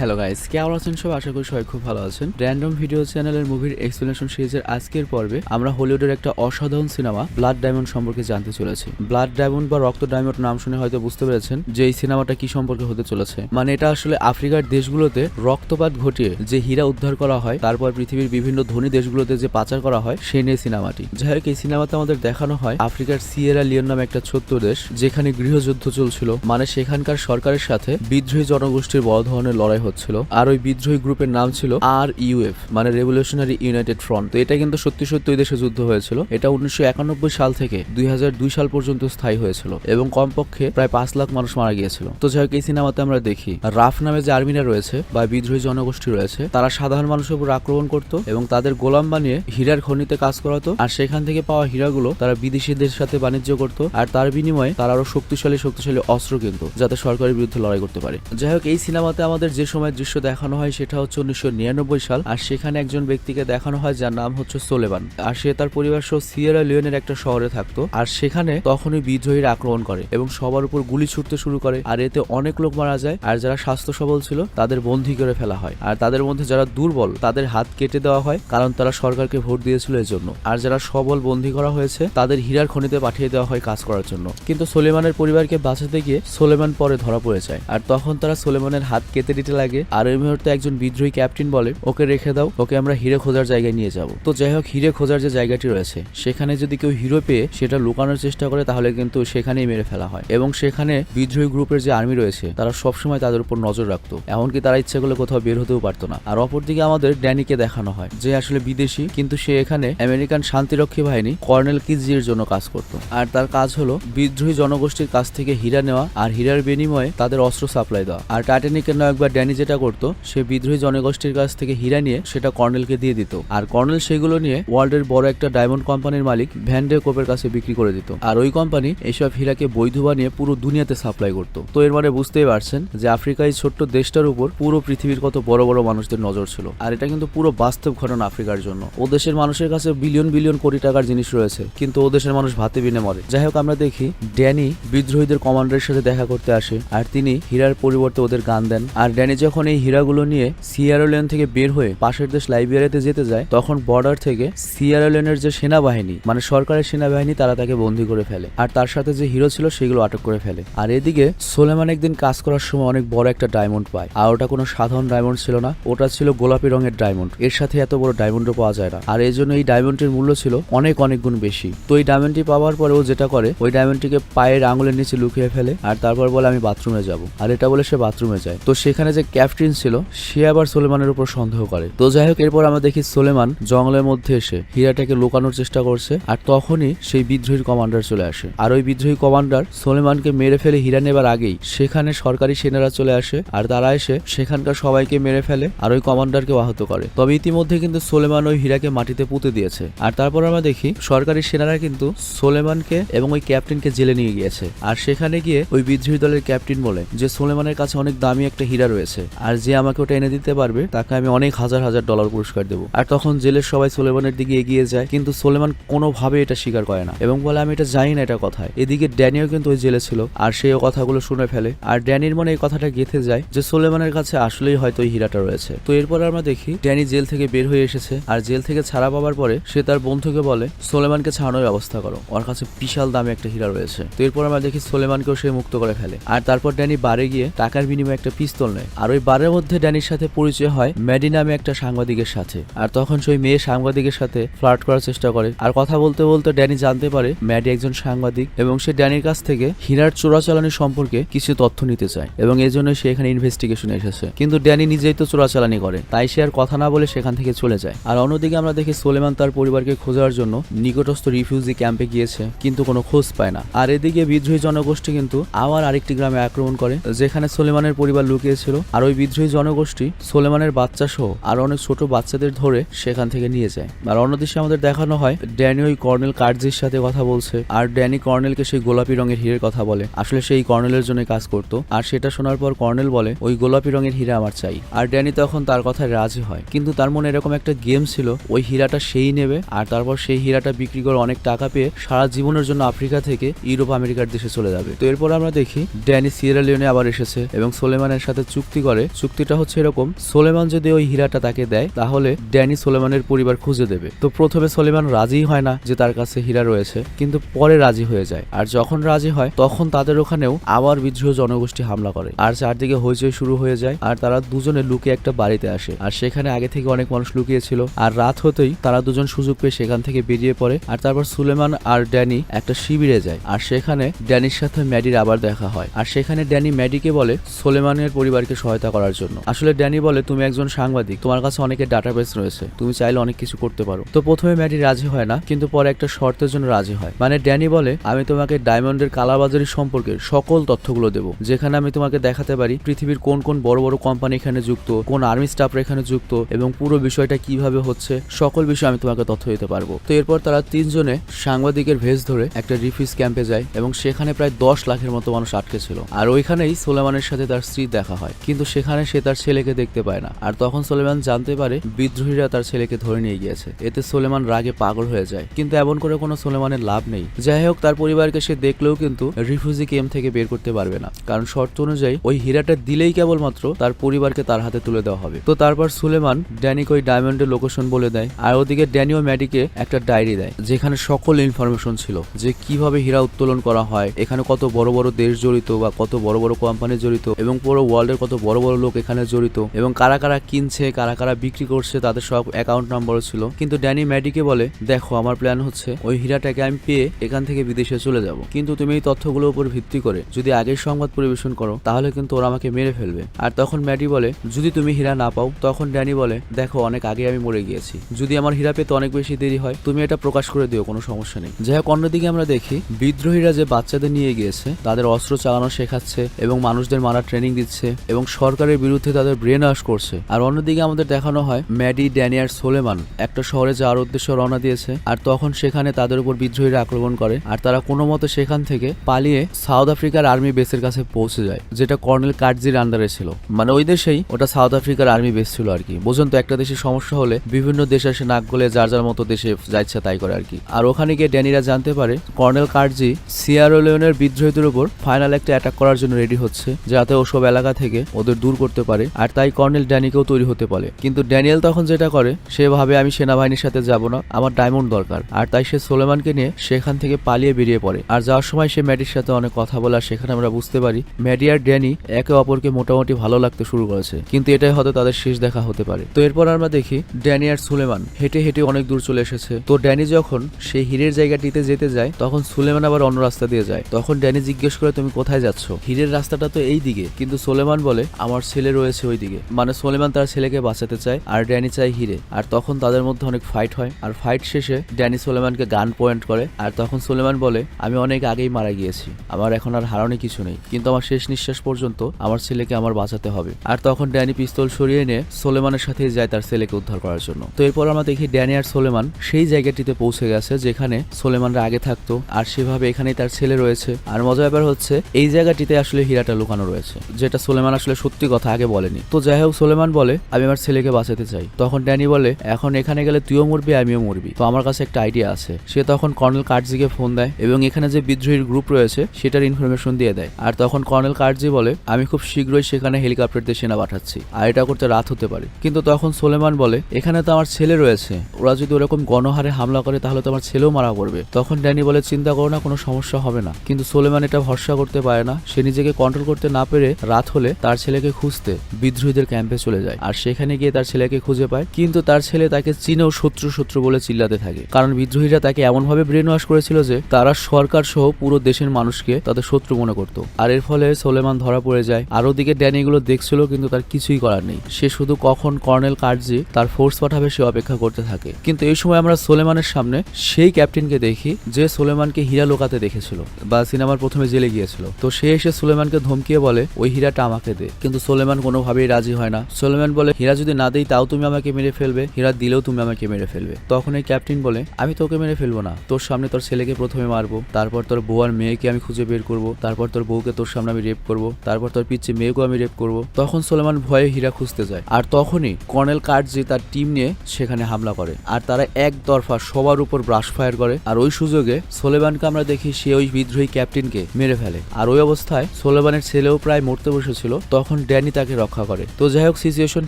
Hello guys কেমন আছেন সব আশা করি সবাই খুব ভালো আছেন। র্যান্ডম ভিডিও চ্যানেলের মুভির এক্সপ্লেনেশন সিরিজের আজকের পর্বে আমরা হলিউডের একটা অসাধারণ সিনেমা ব্লাড ডায়মন্ড সম্পর্কে জানতে চলেছি। ব্লাড ডায়মন্ড বা রক্ত ডায়মন্ড নাম শুনে হয়তো বুঝতে পেরেছেন যে এই সিনেমাটা কি সম্পর্কে হতে চলেছে। মানে এটা আসলে আফ্রিকার দেশগুলোতে রক্তপাত ঘটিয়ে যে হীরা উদ্ধার করা হয়, তারপর পৃথিবীর বিভিন্ন ধনী দেশগুলোতে যে পাচার করা হয় সেই নিয়ে সিনেমাটি যাই হোক, এই সিনেমাতে আমাদের দেখানো হয় আফ্রিকার সিয়েরা লিওন নামে একটা ছোট্ট দেশ, যেখানে গৃহযুদ্ধ চলছিল। মানে সেখানকার সরকারের সাথে বিদ্রোহী জনগোষ্ঠীর বড় ধরনের লড়াই হচ্ছিল। আর ওই বিদ্রোহী গ্রুপের নাম ছিল আর ইউএফ মানে রেভলিউশনারি ইউনাইটেড ফ্রন্ট তো এটা কিন্তু সত্যি সত্যি দেশে যুদ্ধ হয়েছিল। এটা উনিশশো একানব্বই সাল থেকে দুই সাল পর্যন্ত স্থায়ী হয়েছিল এবং কমপক্ষে প্রায় পাঁচ লাখ মানুষ মারা গিয়েছিল। তো যাই হোক, এই সিনেমাতে আমরা দেখি, রাফ নামে যে আর্মিরা রয়েছে বা বিদ্রোহী জনগোষ্ঠী রয়েছে, তারা সাধারণ মানুষের উপর আক্রমণ করত এবং তাদের গোলাম বানিয়ে হীরার খনিতে কাজ করাতো। আর সেখান থেকে পাওয়া হীরাগুলো তারা বিদেশিদের সাথে বাণিজ্য করত। আর তার বিনিময়ে তারা আরও শক্তিশালী শক্তিশালী অস্ত্র কিনতো, যাতে সরকারের বিরুদ্ধে লড়াই করতে পারে। যাই হোক, এই সিনেমাতে আমাদের যে সময় দৃশ্য দেখানো হয় সেটা হচ্ছে উনিশশো নিরানব্বই সাল। আর সেখানে একজন ব্যক্তিকে দেখানো হয় যার নাম হচ্ছে সোলেবান আর সে তার পরিবার সহ সিয়েরা লিওনের একটা শহরে থাকতো। আর সেখানে তখনই বিদ্রোহীরা আক্রমণ করে এবং সবার উপর গুলি ছুটতে শুরু করে। আর এতে অনেক লোক মারা যায়। আর যারা স্বাস্থ্য সবল ছিল, তাদের বন্দী করে ফেলা হয়। আর তাদের মধ্যে যারা দুর্বল, তাদের হাত কেটে দেওয়া হয়, কারণ তারা সরকারকে ভোট দিয়েছিল এর জন্য আর যারা সবল বন্দী করা হয়েছে, তাদের হীরার খনিতে পাঠিয়ে দেওয়া হয় কাজ করার জন্য। কিন্তু সোলেমানের পরিবারকে বাঁচাতে গিয়ে সোলেমান পরে ধরা পড়ে যায়। আর তখন তারা সোলেমানের হাত কেটে দিতে লাগে আর ওই মুহূর্তে একজন বিদ্রোহী ক্যাপ্টেন বলে, ওকে রেখে দাও, ওকে আমরা হিরে খোঁজার জায়গায় নিয়ে যাব। তো যাই হোক হিরে খোঁজার যে জায়গাটি রয়েছে, সেখানে যদি কেউ হিরো পেয়ে সেটা লুকানোর চেষ্টা করে, তাহলে কিন্তু সেখানেই মেরে ফেলা হয়। এবং সেখানে বিদ্রোহী গ্রুপের যে আর্মি রয়েছে, তারা সবসময় তাদের উপর নজর রাখতো। এমনকি তারা ইচ্ছা করলে কোথাও বের হতেও পারতো না। আর অপরদিকে আমাদের ড্যানিকে দেখানো হয়, যে আসলে বিদেশি, কিন্তু সে এখানে আমেরিকান শান্তিরক্ষী বাহিনী কর্নেল কিজির জন্য কাজ করত। আর তার কাজ হলো বিদ্রোহী জনগোষ্ঠীর কাছ থেকে হীরা নেওয়া, আর হীরার বিনিময়ে তাদের অস্ত্র সাপ্লাই দেওয়া। আর টাইটানিকের নায়ক বা ড্যানি যেটা করতো, সে বিদ্রোহী জনগোষ্ঠীর কাছ থেকে হীরা নিয়ে সেটা কর্নেলকে দিয়ে দিত। আর কর্নেল সেগুলো নিয়ে ওয়ার্ল্ডের বড় একটা ডায়মন্ড কোম্পানির মালিক ভ্যান্ডে কোপের কাছে বিক্রি করে দিত। আর ওই কোম্পানি এইসব হীরাকে বৈধ বানিয়ে পুরো দুনিয়াতে সাপ্লাই করত। তো এর মানে বুঝতেই পারছেন যে আফ্রিকা এই ছোট্ট দেশটার উপর পুরো পৃথিবীর কত বড় বড় মানুষদের নজর ছিল। আর এটা কিন্তু পুরো বাস্তব ঘটনা আফ্রিকার জন্য। ও দেশের মানুষের কাছে বিলিয়ন বিলিয়ন কোটি টাকার জিনিস রয়েছে, কিন্তু ও দেশের মানুষ ভাতে বিনে মরে। যাই হোক, আমরা দেখি ড্যানি বিদ্রোহীদের কমান্ডারের সাথে দেখা করতে আসে, আর তিনি হীরার পরিবর্তে ওদের গান দেন। আর ড্যানি যখন এই হীরাগুলো নিয়ে সিয়ারোলেন থেকে বের হয়ে পাশের দেশ লাইবেরিয়াতে যেতে যায়, তখন বর্ডার থেকে সিয়ারোলেনের যে সেনাবাহিনী মানে সরকারের সেনাবাহিনী, তারা তাকে বন্দি করে ফেলে। আর তার সাথে যে হিরো ছিল, সেগুলো আটক করে ফেলে। আর এদিকে সোলেমান একদিন কাজ করার সময় অনেক বড় একটা ডায়মন্ড পায়। আর ওটা কোনো সাধারণ ডায়মন্ড ছিল না, ওটা ছিল গোলাপি রঙের ডায়মন্ড এর সাথে এত বড় ডায়মন্ডও পাওয়া যায় না। আর এই জন্য এই ডায়মন্ডের মূল্য ছিল অনেক অনেক গুণ বেশি। তো এই ডায়মন্ডটি পাওয়ার পরে ও যেটা করে, ওই ডায়মন্ডটিকে পায়ের আঙুলের নিচে লুকিয়ে ফেলে, আর তারপর বলে, আমি বাথরুমে যাব। আর এটা বলে সে বাথরুমে যায়। তো সেখানে যে ক্যাপ্টেন ছিল, সে আবার সোলেমানের উপর সন্দেহ করে। তো যাই হোক, এরপর আমরা দেখি সোলেমান জঙ্গলের মধ্যে এসে হীরাটাকে লুকানোর চেষ্টা করছে, আর তখনই সেই বিদ্রোহীর কমান্ডার চলে আসে। আর ওই বিদ্রোহী কমান্ডার সোলেমানকে মেরে ফেলে হীরা নেবার আগেই সেখানে সরকারি সেনারা চলে আসে, আর তারা এসে সেখানকার সবাইকে মেরে ফেলে আর ওই কমান্ডারকে আহত করে। তবে ইতিমধ্যে কিন্তু সোলেমান ওই হীরাকে মাটিতে পুঁতে দিয়েছে। আর তারপর আমরা দেখি সরকারি সেনারা কিন্তু সোলেমানকে এবং ওই ক্যাপ্টেনকে জেলে নিয়ে গিয়েছে। আর সেখানে গিয়ে ওই বিদ্রোহী দলের ক্যাপ্টেন বলে যে, সোলেমানের কাছে অনেক দামি একটা হীরা রয়েছে। আর যে আমাকে ওটা এনে দিতে পারবে, তাকে আমি অনেক হাজার হাজার ডলার পুরস্কার দেবো। আর তখন জেলের সবাই সোলেমানের দিকে এগিয়ে যায়, কিন্তু সোলেমান কোনোভাবে এটা স্বীকার করে না এবং বলে, আমি এটা জানি না এটা কথায়। এদিকে ড্যানিও কিন্তু ওই জেলে ছিল, আর সে ও কথাগুলো শুনে ফেলে। আর ড্যানির মনে এই কথাটা গেঁথে যায় যে, সোলেমানের কাছে আসলেই হয়তো ওই হীরাটা রয়েছে। তো এরপর আমরা দেখি, ড্যানি জেল থেকে বের হয়ে এসেছে, আর জেল থেকে ছাড়া পাওয়ার পরে সে তার বন্ধুকে বলে, সোলেমানকে ছাড়ানোর ব্যবস্থা করো, ওর কাছে বিশাল দামে একটা হীরা রয়েছে। তো এরপর আমরা দেখি, সোলেমানকেও সে মুক্ত করে ফেলে। আর তারপর ড্যানি বারে গিয়ে টাকার বিনিময়ে একটা পিস্তল নেয়, আর ওই বারের মধ্যে ড্যানির সাথে পরিচয় হয় ম্যাডি নামে একটা সাংবাদিকের সাথে। আর তখন সেই মেয়ে সাংবাদিকের সাথে ফ্লার্ট করার চেষ্টা করে। আর কথা বলতে বলতে ড্যানি জানতে পারে ম্যাডি একজন সাংবাদিক এবং সে ড্যানির কাছ থেকে হীরার চোরাচালানি সম্পর্কে কিছু তথ্য নিতে চায় এবং এই জন্য সে এখানে ইনভেস্টিগেশন এসেছে। কিন্তু ড্যানি নিজেই তো চোরাচালানি করে, তাই সে আর কথা না বলে সেখান থেকে চলে যায়। আর অন্যদিকে আমরা দেখি সোলেমান তার পরিবারকে খোঁজার জন্য নিকটস্থ রিফিউজি ক্যাম্পে গিয়েছে, কিন্তু কোনো খোঁজ পায় না। আর এদিকে বিদ্রোহী জনগোষ্ঠী কিন্তু আবার আরেকটি গ্রামে আক্রমণ করে, যেখানে সোলেমানের পরিবার লুকিয়েছিল। আর ওই বিদ্রোহী জনগোষ্ঠী সোলেমানের বাচ্চা সহ আর অনেক ছোট বাচ্চাদের ধরে সেখান থেকে নিয়ে যায়। আর অন্য দৃশ্যে আমাদের দেখানো হয়, ড্যানি ওই কর্নেল কার্জির সাথে কথা বলছে, আর ড্যানি কর্নেলকে সেই গোলাপি রঙের হীরের কথা বলে। আসলে সেই কর্নেলের জন্য কাজ করত। আর সেটা শোনার পর কর্নেল বলে, ওই গোলাপি রঙের হীরা আমার চাই। আর ড্যানি তখন তার কথায় রাজি হয়। কিন্তু তার মনে এরকম একটা গেম ছিল, ওই হীরাটা সেই নেবে, আর তারপর সেই হীরাটা বিক্রি করে অনেক টাকা পেয়ে সারা জীবনের জন্য আফ্রিকা থেকে ইউরোপ, আমেরিকার দেশে চলে যাবে। তো এরপর আমরা দেখি, ড্যানি সিয়েরা লিওনে আবার এসেছে এবং সোলেমানের সাথে চুক্তি করে চুক্তিটা হচ্ছে এরকম, সোলেমান যদি ওই হীরাটা তাকে দেয়, তাহলে ড্যানি সোলেমানের পরিবার খুঁজে দেবে। তো প্রথমে সোলেমান রাজি হয় না যে তার কাছে হীরা রয়েছে, কিন্তু পরে রাজি হয়ে যায়। আর যখন রাজি হয়, তখন তাদের ওখানেও আবার বিদ্রোহ জনগোষ্ঠী হামলা করে। আর চারদিকে হইচই শুরু হয়ে যায়, আর তারা দুজনে লুকে একটা বাড়িতে আসে। আর সেখানে আগে থেকে অনেক মানুষ লুকিয়েছিল, আর রাত হতেই তারা দুজন সুযোগ পেয়ে সেখান থেকে বেরিয়ে পড়ে, আর তারপর সুলেমান আর ড্যানি একটা শিবিরে যায়। আর সেখানে ড্যানির সাথে ম্যাডির আবার দেখা হয়। আর সেখানে ড্যানি ম্যাডিকে বলে, সোলেমানের পরিবারকে সহায়তা করার জন্য। আসলে ড্যানি বলে, তুমি একজন সাংবাদিক, তোমার কাছে অনেকের ডাটাবেস রয়েছে, তুমি চাইলে অনেক কিছু করতে পারো। তো প্রথমে ম্যাডি রাজি হয় না, কিন্তু পরে একটা শর্তের জন্য রাজি হয়। মানে ড্যানি বলে, আমি তোমাকে ডায়মন্ডের কালাবাজারি সম্পর্কে সকল তথ্যগুলো দেবো, যেখানে আমি তোমাকে দেখাতে পারি পৃথিবীর কোন কোন বড় বড় কোম্পানি এখানে যুক্ত, কোন আর্মি স্টাফরা এখানে যুক্ত, এবং পুরো বিষয়টা কীভাবে হচ্ছে, সকল বিষয়ে আমি তোমাকে তথ্য দিতে পারব। তো এরপর তারা তিনজনে সাংবাদিকের ভেস ধরে একটা রিফিউজ ক্যাম্পে যায়, এবং সেখানে প্রায় দশ লাখের মতো মানুষ আটকে ছিল। আর ওইখানেই সোলেমানের সাথে তার স্ত্রী দেখা হয়। কিন্তু সেখানে সে তার ছেলেকে দেখতে পায় না। আর তখন সোলেমান জানতে পারে বিদ্রোহীরা তার ছেলেকে ধরে নিয়ে গিয়েছে। এতে সোলেমান রাগে পাগল হয়ে যায়। কিন্তু এমন করে কোনো সোলেমানের লাভ নেই। যাই হোক, তার পরিবারকে সে দেখলেও কিন্তু রিফিউজি ক্যাম্প থেকে বের করতে পারবে না। কারণ শর্ত অনুযায়ী ওই হীরাটা দিলেই কেবলমাত্র তার পরিবারকে তার হাতে তুলে দেওয়া হবে। তো তারপর সুলেমান ড্যানিকে ওই ডায়মন্ডের লোকেশন বলে দেয়। আর ওদিকে ড্যানি ও ম্যাডিকে একটা ডায়েরি দেয়, যেখানে সকল ইনফরমেশন ছিল যে কীভাবে হীরা উত্তোলন করা হয়, এখানে কত বড় বড় দেশ জড়িত বা কত বড় বড় কোম্পানি জড়িত এবং পুরো ওয়ার্ল্ডের কত বড় বড় বড় লোক এখানে জড়িত এবং কারা কারা কিনছে, কারা কারা বিক্রি করছে তাদের সব অ্যাকাউন্ট নম্বরও ছিল। কিন্তু ড্যানি ম্যাডিকে বলে, দেখো, আমার প্ল্যান হচ্ছে, ওই হীরাটাকে আমি পেয়ে এখান থেকে বিদেশে চলে যাব। কিন্তু তুমি এই তথ্যগুলোর উপর ভিত্তি করে যদি আগের সংবাদ পরিবেশন করো, তাহলে কিন্তু ওরা আমাকে মেরে ফেলবে। আর তখন ম্যাডি বলে, যদি তুমি হীরা না পাও, তখন ড্যানি বলে, দেখো, অনেক আগে আমি মরে গিয়েছি। যদি আমার হীরা পেতে অনেক বেশি দেরি হয়, তুমি এটা প্রকাশ করে দিও, কোনো সমস্যা নেই। যাই হোক, অন্যদিকে আমরা দেখি, বিদ্রোহীরা যে বাচ্চাদের নিয়ে গিয়েছে, তাদের অস্ত্র চালানো শেখাচ্ছে এবং মানুষদের মারা ট্রেনিং দিচ্ছে এবং সরকারের বিরুদ্ধে তাদের ব্রেন ওয়াশ করছে। আর অন্যদিকে আমাদের দেখানো হয়, ম্যাডি ড্যানিয়ার সোলেমান একটা শহরে যাওয়ার উদ্দেশ্যে রওনা দিয়েছে, আর তখন সেখানে তাদের উপর বিদ্রোহীরা আক্রমণ করে, আর তারা কোনো মতে সেখান থেকে পালিয়ে সাউথ আফ্রিকার আর্মি বেসের কাছে পৌঁছে যায়, যেটা কর্নেল কার্জির আন্ডারে ছিল। মানে ওই দেশেই ওটা সাউথ আফ্রিকার আর্মি বেস ছিল আর কি। বোঝেন তো, একটা দেশের সমস্যা হলে বিভিন্ন দেশে এসে নাক গলে যার যার মতো দেশে যা ইচ্ছা তাই করে আর কি। আর ওখানে গিয়ে ড্যানিরা জানতে পারে, কর্নেল কার্জি সিয়ারোলিয়নের বিদ্রোহীদের উপর ফাইনাল একটা অ্যাটাক করার জন্য রেডি হচ্ছে, যাতে ওসব এলাকা থেকে ওদের দূর করতে পারে, আর তাই কর্নেল ড্যানিকেও তৈরি হতে বলে। কিন্তু ড্যানিয়েল তখন যেটা করে, সে ভাবে আমি সেনাবাহিনীর সাথে যাব না, আমার ডায়মন্ড দরকার। আর তাই সে সোলেমানকে নিয়ে সেখান থেকে পালিয়ে বেরিয়ে পড়ে। আর যাওয়ার সময় সে ম্যাডির সাথে অনেক কথা বলে, আর সেখানে আমরা বুঝতে পারি, ম্যাডি আর ড্যানি একে অপরকে মোটামুটি ভালো লাগতে শুরু করেছে। কিন্তু এটাই হয়তো তাদের শেষ দেখা হতে পারে। তো এরপর আমরা দেখি, ড্যানি আর সুলেমান হেঁটে হেঁটে অনেক দূর চলে এসেছে। তো ড্যানি যখন সেই হীরের জায়গাটিতে যেতে যায়, তখন সুলেমান আবার অন্য রাস্তা দিয়ে যায়। তখন ড্যানি জিজ্ঞেস করে, তুমি কোথায় যাচ্ছ? হীরের রাস্তাটা তো এই দিকে। কিন্তু সোলেমান বলে আমার ছেলে রয়েছে ওই দিকে মানে সোলেমান তার ছেলেকে বাঁচাতে চায় আর ড্যানি চায় হিরে। আর তখন তাদের মধ্যে অনেক ফাইট হয়। আর ফাইট শেষে ড্যানি সোলেমানকে গান পয়েন্ট করে। আর তখন সোলেমান বলে, আমি অনেক আগেই মারা গিয়েছি। আমার এখন আর হারানো কিছু নেই। কিন্তু আমার শেষ নিঃশ্বাস পর্যন্ত আমার ছেলেকে আমার বাঁচাতে হবে। আর তখন ড্যানি পিস্তল সরিয়ে নিয়ে সোলেমানের সাথে যায় তার ছেলেকে উদ্ধার করার জন্য। তো এরপর আমরা দেখি ড্যানি আর সোলেমান সেই জায়গাটিতে পৌঁছে গেছে যেখানে সোলেমানরা আগে থাকতো। আর সেভাবে এখানেই তার ছেলে রয়েছে। আর মজার ব্যাপার হচ্ছে, এই জায়গাটিতে আসলে হীরাটা লুকানো রয়েছে। যেটা সোলেমান আসলে সত্যি কথা আগে বলেনি। তো যাই হোক সোলেমান বলে, আমি আমার ছেলেকে বাঁচাতে চাই। তখন ড্যানি বলে, এখন এখানে গেলে তুইও মরবি, আমিও মরবি। তো আমার কাছে একটা আইডিয়া আছে। সে তখন কর্নেল কার্জিকে ফোন দেয় এবং এখানে যে বিদ্রোহীর গ্রুপ রয়েছে, সেটার ইনফরমেশন দিয়ে দেয়। আর তখন কর্নেল কার্জি বলে, আমি খুব শীঘ্রই সেখানে হেলিকপ্টার দিয়ে সেনা পাঠাচ্ছি, আর এটা করতে রাত হতে পারে। কিন্তু তখন সোলেমান বলে, এখানে তো আমার ছেলে রয়েছে, ওরা যদি ওরকম গণহারে হামলা করে, তাহলে তো আমার ছেলেও মারা করবে তখন ড্যানি বলে, চিন্তা করো না, কোনো সমস্যা হবে না। কিন্তু সোলেমান এটা ভরসা করতে পারে না। সে নিজেকে কন্ট্রোল করতে না পেরে রাত হলে তার ছেলেকে খুঁজতে বিদ্রোহীদের ক্যাম্পে চলে যায় আর সেখানে গিয়ে তার ছেলেকে খুঁজে পায়। কিন্তু তার ছেলে তাকে চিনেও শত্রু শত্রু বলে চিল্লাতে থাকে। কারণ বিদ্রোহীরা তাকে এমনভাবে ব্রেন ওয়াশ করেছিল যে তারা সরকার সহ পুরো দেশের মানুষকে তাদের শত্রু মনে করত। আর এর ফলে সোলেমান ধরা পড়ে যায়। আর ওদিকে ড্যানি এগুলো দেখছিল কিন্তু তার কিছুই করার নেই। সে শুধু কখন কর্নেল কার্জি তার ফোর্স পাঠাবে সে অপেক্ষা করতে থাকে। কিন্তু এই সময় আমরা সোলেমানের সামনে সেই ক্যাপ্টেনকে দেখি যে সোলেমানকে হীরা লোকাতে দেখেছিল বা সিনেমার প্রথমে জেলে গিয়েছিল। তো সে এসে সোলেমানকে ধমকিয়ে বলে, ওই হীরাটা আমাকে দে। কিন্তু সোলেমান কোনোভাবেই রাজি হয় না। সোলেমান বলে, হীরা যদি না দেই, তাও তুমি আমাকে মেরে ফেলবে। হীরা দিলেও তুমি আমাকে মেরে ফেলবে। তখন এই ক্যাপ্টেন বলে, আমি তোকে মেরে ফেলব না। তোর সামনে তোর ছেলেকে প্রথমে মারবো। তারপর তোর বউ আর মেয়েকে আমি খুঁজে বের করব। তারপর তোর বউকে তোর সামনে আমি রেপ করব। তারপর তোর পিচ্ছে মেয়েকেও আমি রেপ করব। তখন সোলেমান ভয়ে হীরা খুঁজতে যায়। আর তখনই কর্নেল কার্জি তার টিম নিয়ে, সেখানে হামলা করে। আর তারা এক একতরফা সবার উপর ব্রাশ ফায়ার করে। আর ওই সুযোগে সোলেমানকে আমরা দেখি, সে ওই বিদ্রোহী ক্যাপ্টেনকে মেরে ফেলে। আর ওই অবস্থায় সোলেমানের ছেলেও প্রায় মরতে বসেছিল। তখন তখন ড্যানি তাকে রক্ষা করে। তো যাই হোক সিচুয়েশন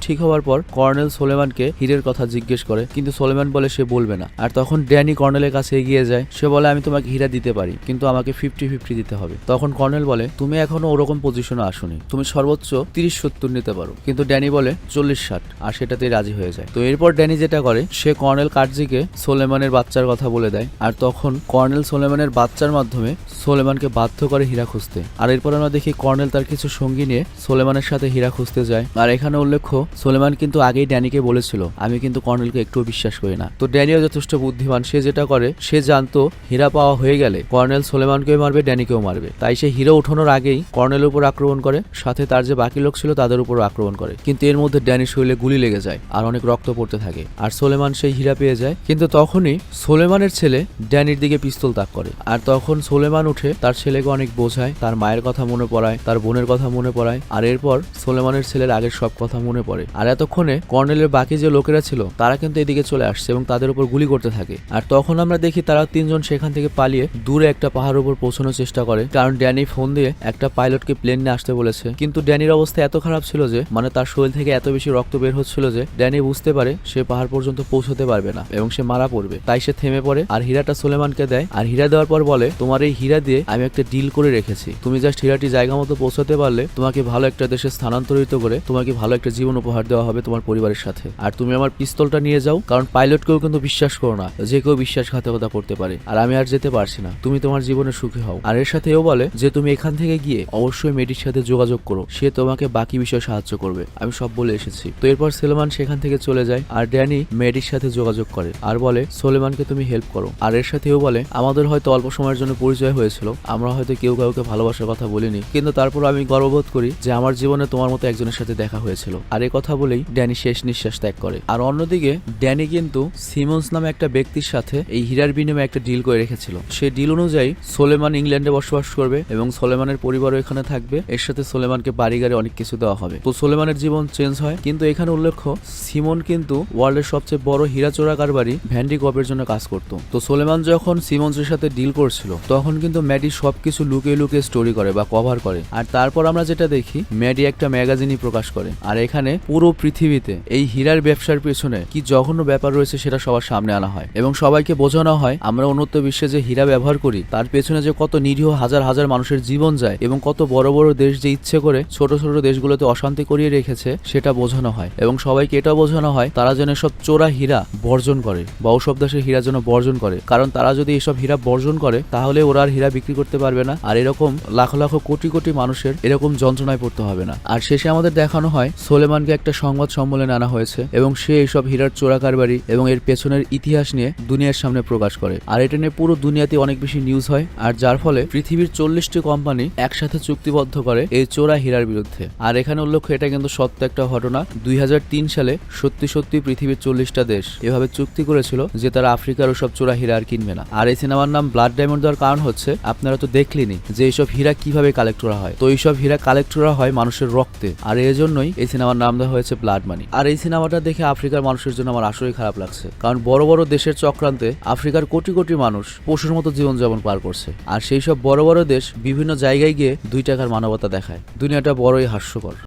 ঠিক হওয়ার পর কর্নেল সোলেমানকে হীরের কথা জিজ্ঞেস করে, কিন্তু সোলেমান বলে সে বলবে না। আর তখন ড্যানি কর্নেলের কাছে এগিয়ে যায়, সে বলে, আমি তোমাকে হীরা দিতে পারি, কিন্তু আমাকে ফিফটি ফিফটি দিতে হবে। তখন কর্নেল বলে, তুমি এখনও ওরকম পজিশনে আসোনি। তুমি সর্বোচ্চ তিরিশ সত্তর নিতে পারো। কিন্তু ড্যানি বলে, চল্লিশ ষাট। আর সেটাতেই রাজি হয়ে যায়। তো এরপর ড্যানি যেটা করে, সে কর্নেল কার্জিকে সোলেমানের বাচ্চার কথা বলে দেয়। আর তখন কর্নেল সোলেমানের বাচ্চার মাধ্যমে সোলেমানকে বাধ্য করে হীরা খুঁজতে। আর এরপর আমরা দেখি কর্নেল তার কিছু সঙ্গী নিয়ে সোলেমানের সাথে হীরা খুঁজতে যায়। আর এখানে উল্লেখ্য, সোলেমান কিন্তু আগেই ড্যানিকে বলেছিল, আমি কিন্তু কর্নেলকে একটুও বিশ্বাস করি না। তো ড্যানিও যথেষ্ট বুদ্ধিমান, সে যেটা করে, সে জানতো হীরা পাওয়া হয়ে গেলে কর্নেল সোলেমানকেও মারবে, ড্যানিকেও মারবে। তাই সে হিরো ওঠানোর আগেই কর্নেলের উপর আক্রমণ করে, সাথে তার যে বাকি লোক ছিল তাদের উপর আক্রমণ করে। কিন্তু এর মধ্যে ড্যানি শরীরে গুলি লেগে যায় আর অনেক রক্ত পড়তে থাকে। আর সোলেমান সেই হীরা পেয়ে যায়। কিন্তু তখনই সোলেমানের ছেলে ড্যানির দিকে পিস্তল তাক করে। আর তখন সোলেমান উঠে তার ছেলেকে অনেক বোঝায়, তার মায়ের কথা মনে পড়ায়, তার বোনের কথা মনে পড়ায়। আর এরপর সোলেমানের ছেলের আগের সব কথা মনে পড়ে। আর এতক্ষণে কর্নেলের বাকি যে লোকেরা ছিল, তারা কিন্তু এদিকে চলে আসছে এবং তাদের উপর গুলি করতে থাকে। আর তখন আমরা দেখি তারা তিনজন সেখান থেকে পালিয়ে দূরে একটা পাহাড়ের উপর পৌঁছানোর চেষ্টা করে। কারণ ড্যানি ফোন দিয়ে একটা পাইলটকে প্লেন নিয়ে আসতে বলেছে। কিন্তু ড্যানির অবস্থা এত খারাপ ছিল যে মানে তার শরীর থেকে এত বেশি রক্ত বের হচ্ছিল যে, ড্যানি বুঝতে পারে সে পাহাড় পর্যন্ত পৌঁছতে পারবে না এবং সে মারা পড়বে। তাই সে থেমে পড়ে আর হীরাটা সোলেমানকে দেয়। আর হীরা দেওয়ার পর বলে, তোমার এই হীরা দিয়ে আমি একটা ডিল করে রেখেছি। তুমি জাস্ট হীরাটি জায়গা মতো পৌঁছাতে পারলে তোমাকে ভালো একটা দেশে স্থানান্তরিত করে তোমাকে ভালো একটা জীবন উপহার দেওয়া হবে তোমার পরিবারের সাথে। আর তুমি আমার পিস্তলটা নিয়ে যাও, কারণ পাইলটকেও কিন্তু বিশ্বাস করো না, যে কেউ বিশ্বাসঘাতকতা করতে পারে। আর আমি আর যেতে পারছি না। তুমি তোমার জীবনে সুখী হও। আর এর সাথে এও বলে যে তুমি এখান থেকে গিয়ে অবশ্যই মেয়েটির সাথে যোগাযোগ করো। সে তোমাকে বাকি বিষয়ে সাহায্য করবে। আমি সব বলে এসেছি। তো এরপর সেলমান সেখান থেকে চলে যায় আর ড্যানি মেয়েটির সাথে যোগাযোগ করে। আর বলে, সোলেমানকে তুমি হেল্প করো। আর এর সাথেও বলে, আমাদের হয়তো অল্প সময়ের জন্য পরিচয় হয়েছিল। আমরা হয়তো কেউ কাউকে ভালোবাসার কথা বলিনি। কিন্তু তারপর আমি গর্ববোধ করি যে আমার জীবনে তোমার মতো একজনের সাথে দেখা হয়েছিল। আর এই কথা বলেই ড্যানি শেষ নিঃশ্বাস ত্যাগ করে। আর অন্যদিকে, ড্যানি কিন্তু সিমন্স নামে একটা ব্যক্তির সাথে এই হীরার বিনিময়ে একটা ডিল করে রেখেছিল। সেই ডিল অনুযায়ী সোলেমান ইংল্যান্ডে বসবাস করবে এবং সোলেমানের পরিবারও এখানে থাকবে। এর সাথে সোলেমানকে বাড়ি গাড়ি অনেক কিছু দেওয়া হবে। তো সোলেমানের জীবন চেঞ্জ হয়। কিন্তু এখানে উল্লেখ্য, সিমন কিন্তু ওয়ার্ল্ডের সবচেয়ে বড় হীরা চোরা কারবারি ভ্যান্ডি কপের জন্য কাজ করতো। তো সোলেমান যখন সিমন্সের সাথে ডিল করছিল, তখন কিন্তু ম্যাডি সবকিছু লুকিয়ে লুকিয়ে স্টোরি করে বা কভার করে। আর তারপর আমরা যেটা দেখি, ম্যাডি একটা ম্যাগাজিনই প্রকাশ করে। আর এখানে পুরো পৃথিবীতে এই হীরার ব্যবসার পেছনে কি জঘন্য ব্যাপার রয়েছে সেটা সবার সামনে আনা হয়। এবং সবাইকে বোঝানো হয়, আমরা উন্নত বিশ্বে যে হীরা ব্যবহার করি, তার পেছনে যে কত নিরীহ হাজার হাজার মানুষের জীবন যায় এবং কত বড় বড় দেশ যে ইচ্ছে করে ছোট ছোট দেশগুলোতে অশান্তি করিয়ে রেখেছে, সেটা বোঝানো হয়। এবং সবাইকে এটা বোঝানো হয়, তারা যেন সব চোরা হীরা বর্জন করে বা ওসব দেশের হীরা যেন বর্জন করে। কারণ তারা যদি এসব হীরা বর্জন করে, তাহলে ওরা আর হীরা বিক্রি করতে পারবে না। আর এরকম লাখ লাখ কোটি কোটি মানুষের এরকম যন্ত্রণায় পড়তে হবে। না। আর শেষে আমাদের দেখানো হয়, সোলেমানকে একটা সংবাদ সম্মেলনে আনা হয়েছে এবং সে এইসব হীরার চোরা কারবারি এবং এর পেছনের ইতিহাস নিয়ে দুনিয়ার সামনে প্রকাশ করে। আর এটা নিয়ে পুরো দুনিয়াতে অনেক বেশি নিউজ হয়, আর যার ফলে পৃথিবীর চল্লিশটি কোম্পানি একসাথে চুক্তিবদ্ধ করে এই চোরা হীরার বিরুদ্ধে। আর এখানে উল্লেখ্য, এটা কিন্তু সত্য একটা ঘটনা, দুই হাজার তিন সালে সত্যি সত্যি পৃথিবীর চল্লিশটা দেশ এভাবে চুক্তি করেছিল যে তারা আফ্রিকার ওসব চোরা হীরা আর কিনবে না। আর এই সিনেমার নাম ব্লাড ডায়মন্ড দেওয়ার কারণ হচ্ছে, আপনারা তো দেখলেনি যে এইসব হীরা কীভাবে কালেক্ট করা হয়। তো এইসব হীরা কালেক্ট করা হয় মানুষের রক্তে। আর এই জন্যই এই সিনেমার নাম দেওয়া হয়েছে ব্লাড মানি আর এই সিনেমাটা দেখে আফ্রিকার মানুষের জন্য আমার আসলেই খারাপ লাগছে। কারণ বড় বড় দেশের চক্রান্তে আফ্রিকার কোটি কোটি মানুষ পশুর মতো জীবনযাপন পার করছে। আর সেই সব বড় বড় দেশ বিভিন্ন জায়গায় গিয়ে দুই টাকার মানবতা দেখায়। দুনিয়াটা বড়ই হাস্যকর।